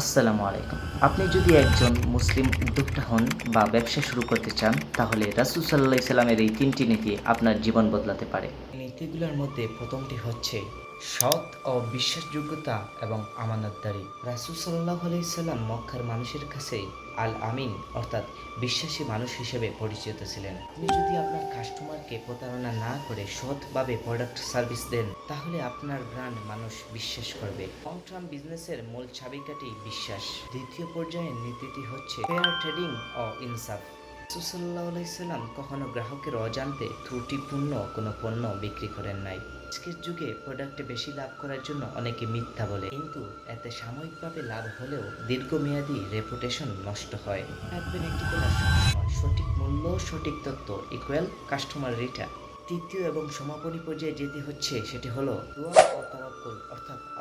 আসসালামু আলাইকুম। আপনি যদি একজন মুসলিম উদ্যোক্তা হন বা ব্যবসা শুরু করতে চান, তাহলে রাসুল সাল্লাহ এই তিনটি নীতি আপনার জীবন বদলাতে পারে। নীতিগুলোর মধ্যে প্রথমটি হচ্ছে সৎ ও বিশ্বাসযোগ্যতা এবং আমানতদারি। রাসুল সাল্লাহ আলাইসাল্লাম মক্কার মানুষের কাছে আল আমিন অর্থাৎ বিশ্বাসী মানুষ হিসেবে পরিচিত ছিলেন। আপনি যদি আপনার কাস্টমারকে প্রতারণা না করে সৎভাবে প্রোডাক্ট সার্ভিস দেন, তাহলে আপনার ব্র্যান্ড মানুষ বিশ্বাস করবে। লং টার্ম বিজনেসের মূল চাবিকাটি বিশ্বাস। দ্বিতীয় পর্যায়ের নীতিটি হচ্ছে ফেয়ার ট্রেডিং ও ইনসাফ সুসাল্লাহ আলাইসাল্লাম কখনো গ্রাহকের অজান্তে ত্রুটিপূর্ণ কোনো পণ্য বিক্রি করেন নাই। আজকের যুগে প্রোডাক্টে বেশি লাভ করার জন্য অনেকে মিথ্যা বলে। কিন্তু এতে সাময়িকভাবে লাভ হলেও দীর্ঘমেয়াদী রেপুটেশন নষ্ট হয়। রাখবেন একটি কথা সঠিক মূল্য সঠিক তথ্য ইকুয়াল কাস্টমার রিটার্ন তৃতীয় এবং সমাপনী পর্যায়ে যেতে হচ্ছে সেটি হলো দোয়া ও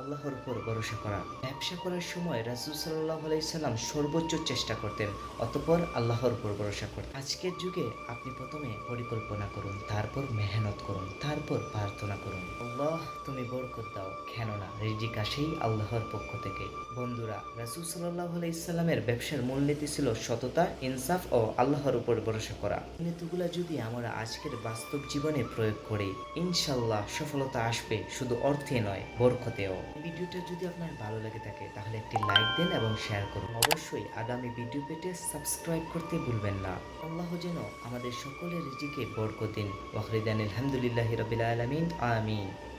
আল্লাহর উপর ভরসা করা। ব্যবসা করার সময় রাসূল সাল্লাল্লাহু আলাইহি সাল্লাম সর্বোচ্চ চেষ্টা করতেন, অতপর আল্লাহর উপর ভরসা করতেন। আজকের যুগে আপনি প্রথমে পরিকল্পনা করুন, তারপর মেহনত করুন, তারপর প্রার্থনা করুন। আল্লাহ, তুমি বরকত দাও, কেননা রিজিক আসেই আল্লাহর পক্ষ থেকে। বন্ধুরা, রাসূল সাল্লাল্লাহু আলাইহি সাল্লামের ব্যবসার মূলনীতি ছিল সততা, ইনসাফ ও আল্লাহর উপর ভরসা করা। নীতিগুলো যদি আমরা আজকের বাস্তব জীবনে প্রয়োগ করি ইনশাল্লাহ সফলতা আসবে শুধু অর্থে নয়, বরকতেও। ভিডিওটা যদি আপনার ভালো লেগে থাকে, তাহলে একটি লাইক দেন এবং শেয়ার করুন। অবশ্যই আগামী ভিডিও পেটে সাবস্ক্রাইব করতে ভুলবেন না। আল্লাহ যেন আমাদের সকলের রিজিকে বরকত দিন। ওয়াখরিদান আলহামদুলিল্লাহ রবিল আলমিন। আমিন।